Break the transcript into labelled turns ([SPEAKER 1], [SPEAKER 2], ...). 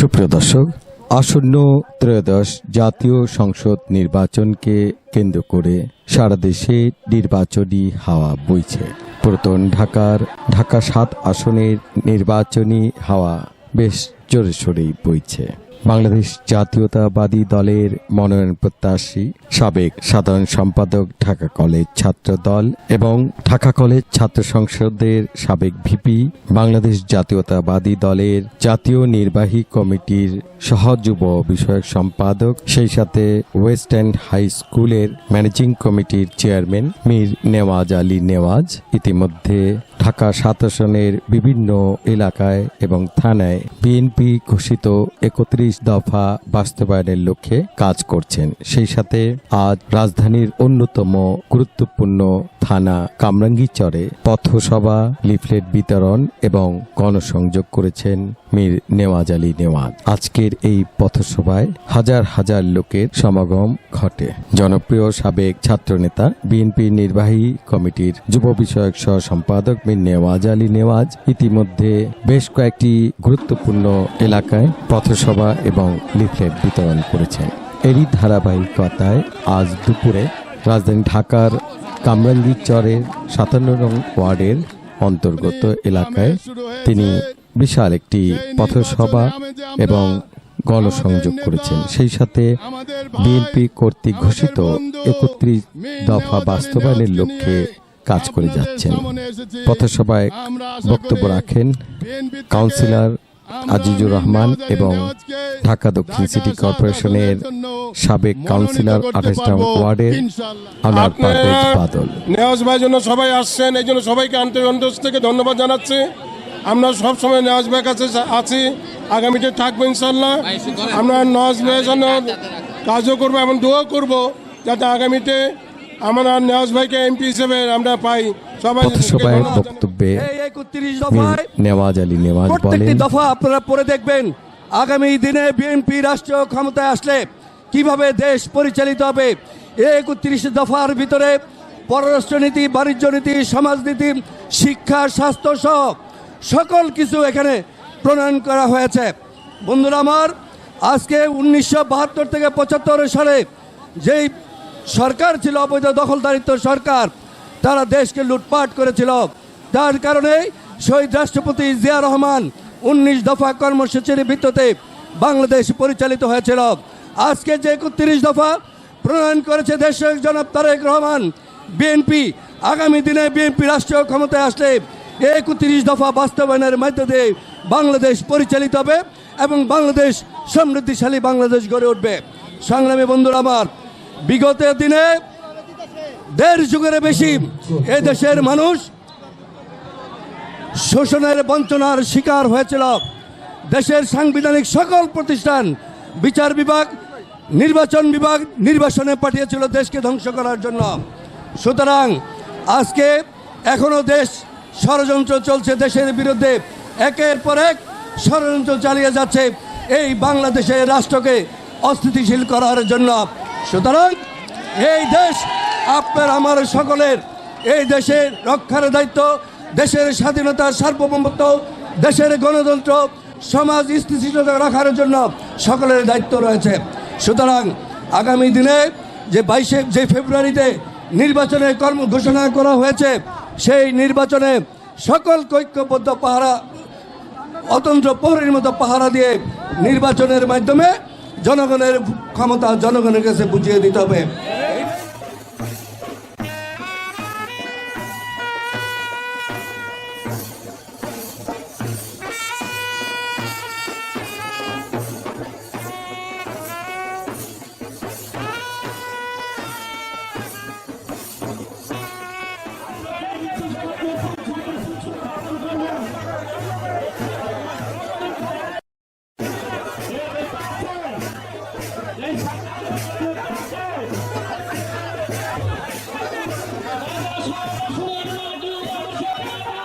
[SPEAKER 1] সুপ্রিয় দর্শক, আসন্ন ত্রয়োদশ জাতীয় সংসদ নির্বাচনকে কেন্দ্র করে সারা দেশে নির্বাচনী হাওয়া বইছে। পুরাতন ঢাকার ঢাকা সাত আসনের নির্বাচনী হাওয়া বেশ জোরে সোরেই বইছে। বাংলাদেশ জাতীয়তাবাদী দলের মনোনয়ন প্রত্যাশী সাবেক সাধারণ সম্পাদক ঢাকা কলেজ ছাত্র দল এবং ঢাকা কলেজ ছাত্র সংসদের সাবেক ভিপি, বাংলাদেশ জাতীয়তাবাদী দলের জাতীয় নির্বাহী কমিটির সহযুব বিষয়ক সম্পাদক, সেই সাথে ওয়েস্ট এন্ড হাই স্কুলের ম্যানেজিং কমিটির চেয়ারম্যান মীর নেওয়াজ আলী নেওয়াজ। ইতিমধ্যে ঢাকা সাত আসনের বিভিন্ন এলাকায় এবং থানায় বিএনপি ঘোষিত একত্রিশ দফা বাস্তবায়নের লক্ষ্যে কাজ করছেন। সেই সাথে আজ রাজধানীর অন্যতম গুরুত্বপূর্ণ থানা কামরাঙ্গীচরে পথসভা, লিফলেট বিতরণ এবং গণসংযোগ করেছেন মীর নেওয়াজ আলী নেওয়াজ। আজকের এই পথসভায় হাজার হাজার লোকের সমাগম ঘটে। জনপ্রিয় সাবেক ছাত্রনেতা বিএনপি নির্বাহী কমিটির যুব বিষয়ক সহ সম্পাদক মীর নেওয়াজ আলী নেওয়াজ ইতিমধ্যে বেশ কয়েকটি গুরুত্বপূর্ণ এলাকায় পথসভা এবং লিফলেট বিতরণ করেছেন। এরই ধারাবাহিকতায় আজ দুপুরে রাজধানী ঢাকার কামরাঙ্গীর চরের সাতান্ন নং ওয়ার্ডের অন্তর্গত এলাকায় তিনি বিশাল একটি পথসভা এবং গণসংযোগ করেছেন। সেই সাথে বিএনপি কর্তৃক ঘোষিত একত্রিশ দফা বাস্তবায়নের লক্ষ্যে কাজ করে যাচ্ছেন। পথসভায় বক্তব্য রাখেন কাউন্সিলর আজিজুর রহমান এবং ঢাকা দক্ষিণ সিটি কর্পোরেশনের সাবেক কাউন্সিলর আঠাশ নং ওয়ার্ডের আনার পারভেজ বাদল।
[SPEAKER 2] নেওয়াজ ভাইয়ের জন্য সবাই আসছেন এই জন্য সবাইকে আন্তরিক অন্তর থেকে ধন্যবাদ জানাচ্ছি। আমরা সব সময় নেওয়াজ ভাইয়ের কাছে আছি আগামীতে থাকব ইনশাল্লাহ। আমরা নওয়াজ ভাইয়ের জন্য কাজও করব এবং দোয়াও করব যাতে আগামীতে আমরা নেওয়াজ ভাইকে এমপি হিসেবে আমরা পাই। সবাই
[SPEAKER 1] বক্তব্যে নেওয়াজ আলী নেওয়াজ
[SPEAKER 3] প্রত্যেকটি দফা আপনারা পড়ে দেখবেন। আগামী দিনে বিএনপি রাষ্ট্রীয় ক্ষমতায় আসলে কীভাবে দেশ পরিচালিত হবে? এই একত্রিশ দফার ভিতরে পররাষ্ট্রনীতি বাণিজ্য নীতি সমাজনীতি শিক্ষা স্বাস্থ্য সহ সকল কিছু এখানে প্রণয়ন করা হয়েছে। বন্ধুরা আমার, আজকে উনিশশো বাহাত্তর থেকে পঁচাত্তর সালে যেই সরকার ছিল, অবৈধ দখলদারিত্ব সরকার, তারা দেশকে লুটপাট করেছিল। তার কারণে শহীদ রাষ্ট্রপতি জিয়া রহমান উনিশ দফা কর্মসূচির ভিত্তিতে বাংলাদেশ পরিচালিত হয়েছিল। আজকে যে একত্রিশ দফা প্রণয়ন করেছে দেশের জনাব তারেক রহমান, বিএনপি, আগামী দিনে বিএনপি রাষ্ট্রীয় ক্ষমতায় আসলে একত্রিশ দফা বাস্তবায়নের মধ্য দিয়ে বাংলাদেশ পরিচালিত হবে এবং বাংলাদেশ সমৃদ্ধিশালী বাংলাদেশ গড়ে উঠবে। সংগ্রামী বন্ধুরা আমার, বিগত দিনে দেড় যুগের বেশি এ দেশের মানুষ শোষণের বঞ্চনার শিকার হয়েছিল। দেশের সাংবিধানিক সকল প্রতিষ্ঠান, বিচার বিভাগ, নির্বাচন বিভাগ নির্বাচনে পাঠিয়েছিল দেশকে ধ্বংস করার জন্য। সুতরাং আজকে এখনও দেশ ষড়যন্ত্র চলছে দেশের বিরুদ্ধে। একের পর এক ষড়যন্ত্র চালিয়ে যাচ্ছে এই বাংলাদেশের রাষ্ট্রকে অস্থিতিশীল করার জন্য। সুতরাং এই দেশ, আপনার, আমার সকলের, এই দেশের রক্ষার দায়িত্ব, দেশের স্বাধীনতা সার্বভৌমত্ব, দেশের গণতন্ত্র, সমাজ স্থিতিশীলতা রাখার জন্য সকলের দায়িত্ব রয়েছে। সুতরাং আগামী দিনে যে বাইশে, যে ফেব্রুয়ারিতে নির্বাচনের কর্ম ঘোষণা করা হয়েছে সেই নির্বাচনে সকল ঐক্যবদ্ধ পাহারা, অতন্ত্র পৌরের মতো পাহারা দিয়ে নির্বাচনের মাধ্যমে জনগণের ক্ষমতা জনগণের কাছে বুঝিয়ে দিতে হবে। সর্বসুরের নাম দিয়ে